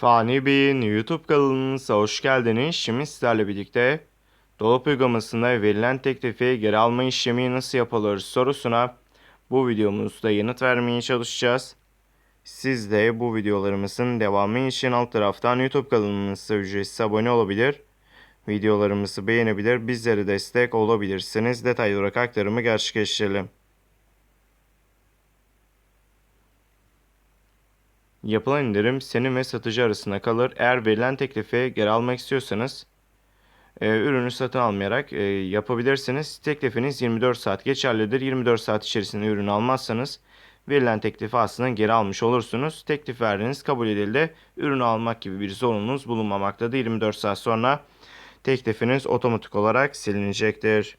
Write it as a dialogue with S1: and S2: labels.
S1: Fani Bey'in YouTube kanalınıza hoş geldiniz. Şimdi sizlerle birlikte dolap uygulamasında verilen teklifi geri alma işlemi nasıl yapılır sorusuna bu videomuzda yanıt vermeye çalışacağız. Siz de bu videolarımızın devamı için alt taraftan YouTube kanalımıza ücretsiz abone olabilir. Videolarımızı beğenebilir, bizlere destek olabilirsiniz. Detaylı olarak aktarımı gerçekleştirelim. Yapılan indirim senin ve satıcı arasında kalır. Eğer verilen teklifi geri almak istiyorsanız e, ürünü satın almayarak e, yapabilirsiniz. Teklifiniz 24 saat geçerlidir. 24 saat içerisinde ürünü almazsanız verilen teklifi aslında geri almış olursunuz. Teklif verdiğiniz kabul edildi. Ürünü almak gibi bir zorunluluğunuz bulunmamaktadır. 24 saat sonra teklifiniz otomatik olarak silinecektir.